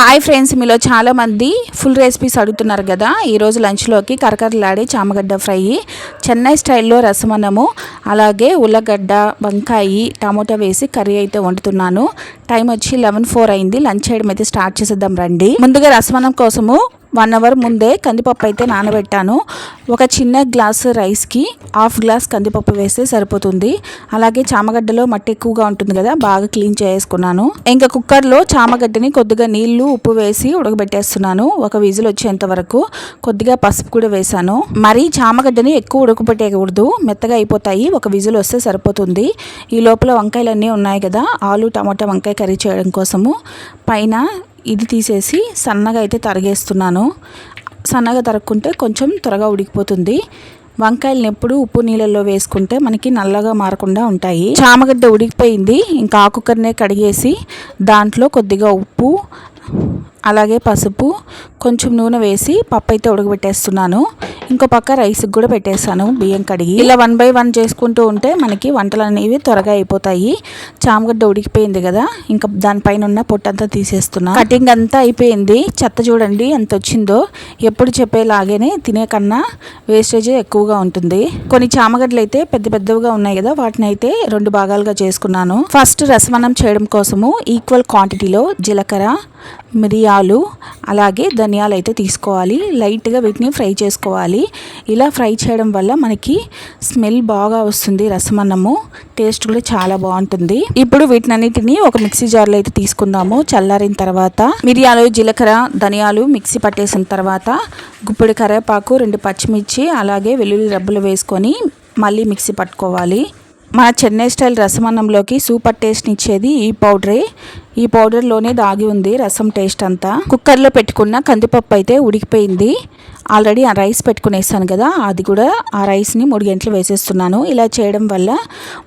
Hi friends మీలో చాలామంది full recipes అడుగుతున్నారు కదా. ఈరోజు లంచ్లోకి కరకరలాడే చామగడ్డ ఫ్రై చెన్నై స్టైల్లో రసమన్నము అలాగే ఉల్లగడ్డ వంకాయి టమోటా వేసి కర్రీ అయితే వండుతున్నాను. టైం వచ్చి లెవెన్ ఫోర్ అయింది. లంచ్ చేయడం అయితే స్టార్ట్ చేసేద్దాం రండి. ముందుగా రసమన్నం కోసము వన్ అవర్ ముందే కందిపప్పు అయితే నానబెట్టాను. ఒక చిన్న గ్లాస్ రైస్కి హాఫ్ గ్లాస్ కందిపప్పు వేస్తే సరిపోతుంది. అలాగే చామగడ్డలో మట్టి ఎక్కువగా ఉంటుంది కదా బాగా క్లీన్ చేసుకున్నాను ఇంకా కుక్కర్లో చామగడ్డని కొద్దిగా నీళ్ళు ఉప్పు వేసి ఉడకబెట్టేస్తున్నాను. ఒక విజిల్ వచ్చేంత వరకు కొద్దిగా పసుపు కూడా వేసాను మరి చామగడ్డని ఎక్కువ ఉడకబెట్టేయకూడదు. మెత్తగా అయిపోతాయి. ఒక విజిల్ వస్తే సరిపోతుంది. ఈ లోపల వంకాయలు అన్నీ ఉన్నాయి కదా ఆలు టమాటా వంకాయ కర్రీ చేయడం కోసము. పైన ఇది తీసేసి సన్నగా అయితే తరిగేస్తున్నాను. సన్నగా తరుక్కుంటే కొంచెం త్వరగా ఉడికిపోతుంది. వంకాయలను ఎప్పుడు ఉప్పు నీళ్ళల్లో వేసుకుంటే మనకి నల్లగా మారకుండా ఉంటాయి. చామగడ్డ ఉడికిపోయింది. ఇంకా ఆకుకర్నే కడిగేసి దాంట్లో కొద్దిగా ఉప్పు అలాగే పసుపు కొంచెం నూనె వేసి పప్పు అయితే ఉడకబెట్టేస్తున్నాను. ఇంకో పక్క రైస్కి కూడా పెట్టేస్తాను బియ్యం కడిగి. ఇలా వన్ బై వన్ చేసుకుంటూ ఉంటే మనకి వంటలు అనేవి త్వరగా అయిపోతాయి. చామగడ్డ ఉడికిపోయింది కదా ఇంకా దానిపైన ఉన్న పొట్టంతా తీసేస్తున్నా. కటింగ్ అంతా అయిపోయింది. చెత్త చూడండి ఎంత వచ్చిందో. ఎప్పుడు చెప్పేలాగానే తినే కన్నా వేస్టేజ్ ఎక్కువగా ఉంటుంది. కొన్ని చామగడ్డలు అయితే పెద్ద పెద్దవిగా ఉన్నాయి కదా వాటిని అయితే రెండు భాగాలుగా చేసుకున్నాను. ఫస్ట్ రసమన్నం చేయడం కోసము ఈక్వల్ క్వాంటిటీలో జీలకర్ర మిరియాలు అలాగే ధనియాలు అయితే తీసుకోవాలి. లైట్గా వీటిని ఫ్రై చేసుకోవాలి. ఇలా ఫ్రై చేయడం వల్ల మనకి స్మెల్ బాగా వస్తుంది రసమన్నము. టేస్ట్ కూడా చాలా బాగుంటుంది. ఇప్పుడు వీటినన్నిటిని ఒక మిక్సీ జార్లో అయితే తీసుకుందాము. చల్లారిన తర్వాత మిరియాలు జీలకర్ర ధనియాలు మిక్సీ పట్టేసిన తర్వాత గుప్పిడి కరివేపాకు రెండు పచ్చిమిర్చి అలాగే వెల్లుల్లి రబ్బులు వేసుకొని మళ్ళీ మిక్సీ పట్టుకోవాలి. మన చెన్నై స్టైల్ రసమన్నంలోకి సూపర్ టేస్ట్ ఇచ్చేది ఈ పౌడరే. ఈ పౌడర్లోనే దాగి ఉంది రసం టేస్ట్ అంతా. కుక్కర్లో పెట్టుకున్న కందిపప్పు అయితే ఉడికిపోయింది. ఆల్రెడీ ఆ రైస్ పెట్టుకునేస్తాను కదా అది కూడా ఆ రైస్ని మూడు గంటలు వేసేస్తున్నాను. ఇలా చేయడం వల్ల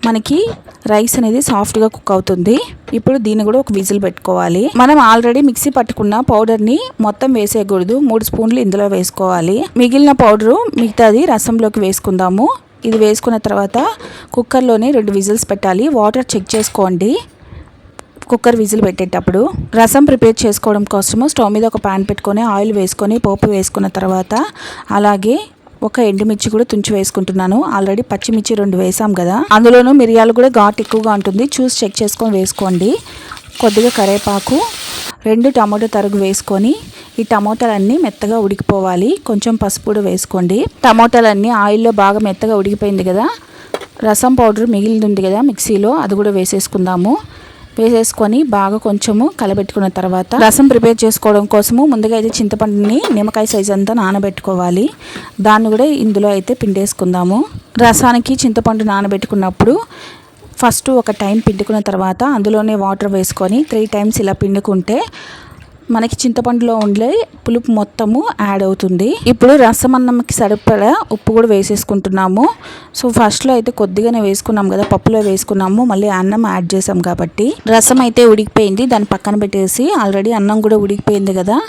మనకి రైస్ అనేది సాఫ్ట్గా కుక్ అవుతుంది. ఇప్పుడు దీన్ని కూడా ఒక విజిల్ పెట్టుకోవాలి. మనం ఆల్రెడీ మిక్సీ పట్టుకున్న పౌడర్ని మొత్తం వేసేయకూడదు. మూడు స్పూన్లు ఇందులో వేసుకోవాలి. మిగిలిన పౌడరు మిగతాది రసంలోకి వేసుకుందాము. ఇది వేసుకున్న తర్వాత కుక్కర్లోనే రెండు విజిల్స్ పెట్టాలి. వాటర్ చెక్ చేసుకోండి. కుక్కర్ విజిల్ పెట్టేటప్పుడు రసం ప్రిపేర్ చేసుకోవడం కోసము స్టవ్ మీద ఒక ప్యాన్ పెట్టుకొని ఆయిల్ వేసుకొని పోపు వేసుకున్న తర్వాత అలాగే ఒక ఎండుమిర్చి కూడా తుంచి వేసుకుంటున్నాను. ఆల్రెడీ పచ్చిమిర్చి రెండు వేసాం కదా. అందులోనూ మిరియాలు కూడా ఘాట్ ఎక్కువగా ఉంటుంది. చూసి చెక్ చేసుకొని వేసుకోండి. కొద్దిగా కరేపాకు రెండు టమాటో తరుగు వేసుకొని ఈ టమోటాలన్నీ మెత్తగా ఉడికిపోవాలి. కొంచెం పసుపు కూడా వేసుకోండి. టమోటాలన్నీ ఆయిల్లో బాగా మెత్తగా ఉడికిపోయింది కదా. రసం పౌడర్ మిగిలింది కదా మిక్సీలో అది కూడా వేసేసుకుందాము. వేసేసుకొని బాగా కొంచెము కలబెట్టుకున్న తర్వాత రసం ప్రిపేర్ చేసుకోవడం కోసము ముందుగా అయితే చింతపండుని నిమ్మకాయ సైజ్ అంతా నానబెట్టుకోవాలి. దాన్ని కూడా ఇందులో అయితే పిండేసుకుందాము. రసానికి చింతపండు నానబెట్టుకున్నప్పుడు ఫస్ట్ ఒక టైం పిండుకున్న తర్వాత అందులోనే వాటర్ వేసుకొని త్రీ టైమ్స్ ఇలా పిండుకుంటే మనకి చింతపండులో ఉండే పులుపు మొత్తము యాడ్ అవుతుంది. ఇప్పుడు రసం అన్నంకి సరిపడా ఉప్పు కూడా వేసేసుకుంటున్నాము. సో ఫస్ట్లో అయితే కొద్దిగానే వేసుకున్నాం కదా పప్పులో వేసుకున్నాము. మళ్ళీ అన్నం యాడ్ చేసాం కాబట్టి. రసం అయితే ఉడికిపోయింది. దాన్ని పక్కన పెట్టేసి ఆల్రెడీ అన్నం కూడా ఉడికిపోయింది కదా.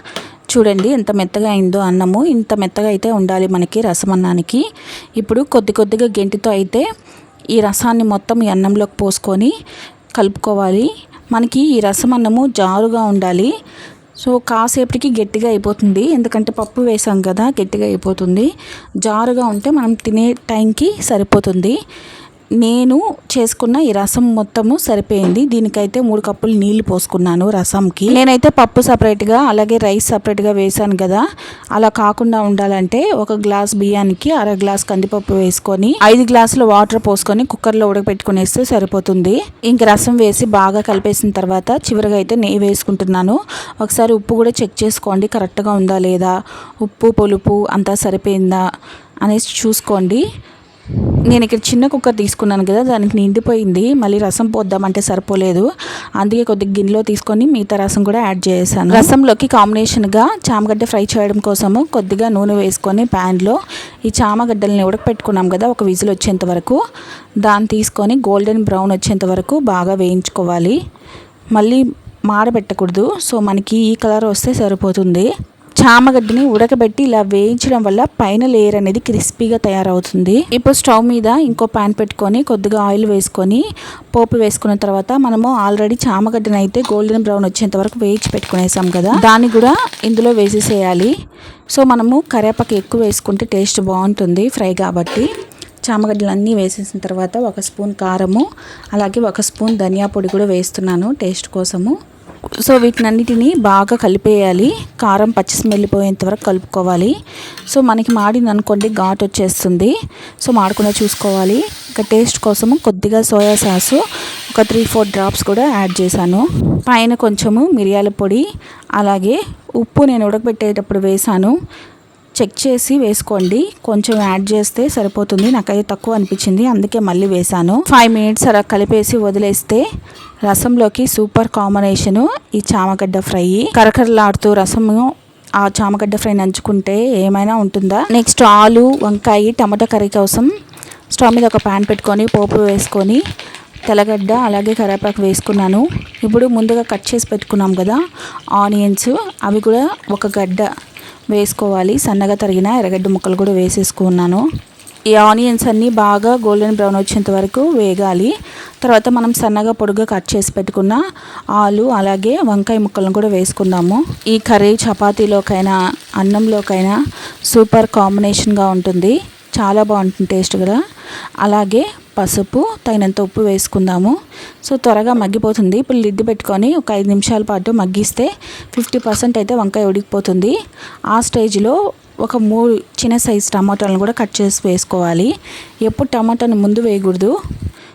చూడండి ఎంత మెత్తగా అయిందో అన్నము. ఇంత మెత్తగా అయితే ఉండాలి మనకి రసం అన్నానికి ఇప్పుడు కొద్ది కొద్దిగా గెంటితో అయితే ఈ రసాన్ని మొత్తం ఈ అన్నంలోకి పోసుకొని కలుపుకోవాలి. మనకి ఈ రసం అన్నము జారుగా ఉండాలి. సో కాసేపటికి గట్టిగా అయిపోతుంది. ఎందుకంటే పప్పు వేసాం కదా గట్టిగా అయిపోతుంది. జారుగా ఉంటే మనం తినే టైంకి సరిపోతుంది. నేను చేసుకున్న ఈ రసం మొత్తము సరిపోయింది. దీనికైతే మూడు కప్పులు నీళ్ళు పోసుకున్నాను రసంకి. నేనైతే పప్పు సపరేట్గా అలాగే రైస్ సపరేట్గా వేసాను కదా. అలా కాకుండా ఉండాలంటే ఒక గ్లాస్ బియ్యానికి అర గ్లాస్ కందిపప్పు వేసుకొని ఐదు గ్లాసులు వాటర్ పోసుకొని కుక్కర్లో ఉడకపెట్టుకునేస్తే సరిపోతుంది. ఇంక రసం వేసి బాగా కలిపేసిన తర్వాత చివరిగా అయితే నెయ్యి వేసుకుంటున్నాను. ఒకసారి ఉప్పు కూడా చెక్ చేసుకోండి కరెక్ట్గా ఉందా లేదా? ఉప్పు పులుపు అంతా సరిపోయిందా? అనేసి చూసుకోండి. నేను ఇక్కడ చిన్న కుక్కర్ తీసుకున్నాను కదా దానికి నిండిపోయింది. మళ్ళీ రసం పోద్దామంటే సరిపోలేదు. అందుకే కొద్దిగా గిన్నెలో తీసుకొని మిగతా రసం కూడా యాడ్ చేశాను. రసంలోకి కాంబినేషన్గా చామగడ్డ ఫ్రై చేయడం కోసము కొద్దిగా నూనె వేసుకొని ప్యాన్లో ఈ చామగడ్డల్ని ఉడకపెట్టుకున్నాం కదా ఒక విజిల్ వచ్చేంత వరకు. దాన్ని తీసుకొని గోల్డెన్ బ్రౌన్ వచ్చేంత వరకు బాగా వేయించుకోవాలి. మళ్ళీ మాడబెట్టకూడదు. సో మనకి ఈ కలర్ వస్తే సరిపోతుంది. చామగడ్డని ఉడకబెట్టి ఇలా వేయించడం వల్ల పైన లేయర్ అనేది క్రిస్పీగా తయారవుతుంది. ఇప్పుడు స్టవ్ మీద ఇంకో ప్యాన్ పెట్టుకొని కొద్దిగా ఆయిల్ వేసుకొని పోపు వేసుకున్న తర్వాత మనము ఆల్రెడీ చామగడ్డని అయితే గోల్డెన్ బ్రౌన్ వచ్చేంత వరకు వేయించి పెట్టుకునేసాం కదా. దాన్ని కూడా ఇందులో వేసేసేయాలి. సో మనము కరివేపాకు ఎక్కువ వేసుకుంటే టేస్ట్ బాగుంటుంది ఫ్రై కాబట్టి. చామగడ్డలు అన్నీ వేసేసిన తర్వాత ఒక స్పూన్ కారము అలాగే ఒక స్పూన్ ధనియా పొడి కూడా వేస్తున్నాను టేస్ట్ కోసము. సో వీటినన్నిటిని బాగా కలిపేయాలి. కారం పచ్చి స్మెల్ పోయేంత వరకు కలుపుకోవాలి. సో మనకి మాడింది అనుకోండి ఘాట్ వచ్చేస్తుంది. సో మాడకుండా చూసుకోవాలి. ఇంకా టేస్ట్ కోసము కొద్దిగా సోయా సాసు ఒక త్రీ ఫోర్ డ్రాప్స్ కూడా యాడ్ చేశాను. పైన కొంచెము మిరియాల పొడి అలాగే ఉప్పు నేను ఉడకబెట్టేటప్పుడు వేసాను చెక్ చేసి వేసుకోండి. కొంచెం యాడ్ చేస్తే సరిపోతుంది. నాకైతే తక్కువ అనిపించింది. అందుకే మళ్ళీ వేసాను ఫైవ్ మినిట్స్ అలా కలిపేసి వదిలేస్తే రసంలోకి సూపర్ కాంబినేషను ఈ చామగడ్డ ఫ్రై. కరకరలాడుతూ రసము ఆ చామగడ్డ ఫ్రై నంచుకుంటే ఏమైనా ఉంటుందా? నెక్స్ట్ ఆలు వంకాయ టమాటా కర్రీ కోసం స్టవ్ మీద ఒక ప్యాన్ పెట్టుకొని పోపు వేసుకొని తెల్లగడ్డ అలాగే కరివేపాకు వేసుకున్నాను. ఇప్పుడు ముందుగా కట్ చేసి పెట్టుకున్నాం కదా ఆనియన్స్ అవి కూడా ఒక గడ్డ వేసుకోవాలి. సన్నగా తరిగిన ఎర్రగడ్డ ముక్కలు కూడా వేసేసుకున్నాను. ఈ ఆనియన్స్ అన్నీ బాగా గోల్డెన్ బ్రౌన్ వచ్చేంత వరకు వేగాలి. తర్వాత మనం సన్నగా పొడుగా కట్ చేసి పెట్టుకున్న ఆలు అలాగే వంకాయ ముక్కలను కూడా వేసుకుందాము. ఈ కర్రీ చపాతీలోకైనా అన్నంలోకైనా సూపర్ కాంబినేషన్గా ఉంటుంది. చాలా బాగుంటుంది టేస్ట్ కూడా. అలాగే పసుపు తగినంత ఉప్పు వేసుకుందాము. సో త్వరగా మగ్గిపోతుంది. ఇప్పుడు లిడ్ పెట్టుకొని ఒక ఐదు నిమిషాల పాటు మగ్గిస్తే ఫిఫ్టీ పర్సెంట్ అయితే వంకాయ ఉడికిపోతుంది. ఆ స్టేజ్లో ఒక మూడు చిన్న సైజు టమాటాలను కూడా కట్ చేసి వేసుకోవాలి. ఎప్పుడు టమాటాను ముందు వేయకూడదు.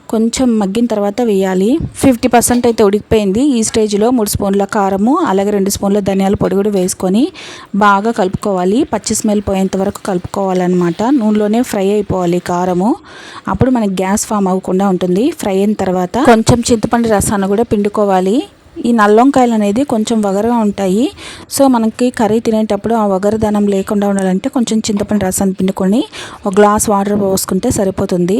కొంచెం మగ్గిన తర్వాత వేయాలి. ఫిఫ్టీ పర్సెంట్ అయితే ఉడికిపోయింది. ఈ స్టేజ్లో మూడు స్పూన్ల కారము అలాగే రెండు స్పూన్ల ధనియాల పొడి కూడా వేసుకొని బాగా కలుపుకోవాలి. పచ్చి స్మెల్ పోయేంత వరకు కలుపుకోవాలన్నమాట. నూనెలోనే ఫ్రై అయిపోవాలి కారము. అప్పుడు మనకి గ్యాస్ ఫామ్ అవ్వకుండా ఉంటుంది. ఫ్రై అయిన తర్వాత కొంచెం చింతపండు రసాన్ని కూడా పిండుకోవాలి. ఈ నల్లొంకాయలు అనేది కొంచెం వగరగా ఉంటాయి. సో మనకి కర్రీ తినేటప్పుడు ఆ వగరదనం లేకుండా ఉండాలంటే కొంచెం చింతపండు రసాన్ని పిండుకొని ఒక గ్లాస్ వాటర్ పోసుకుంటే సరిపోతుంది.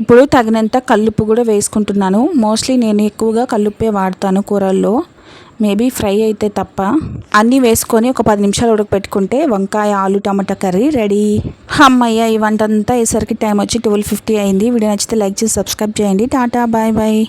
ఇప్పుడు తగినంత కల్లుప్పు కూడా వేసుకుంటున్నాను. మోస్ట్లీ నేను ఎక్కువగా కల్లుప్పే వాడతాను కూరల్లో. మేబీ ఫ్రై అయితే తప్ప. అన్నీ వేసుకొని ఒక పది నిమిషాలు ఉడకపెట్టుకుంటే వంకాయ ఆలు టమాటా కర్రీ రెడీ. అమ్మయ్య ఈ వంట అంతా వేసరికి టైం వచ్చి ట్వెల్వ్ ఫిఫ్టీ అయింది. వీడియో నచ్చితే లైక్ చేసి సబ్స్క్రైబ్ చేయండి. Tata bye bye.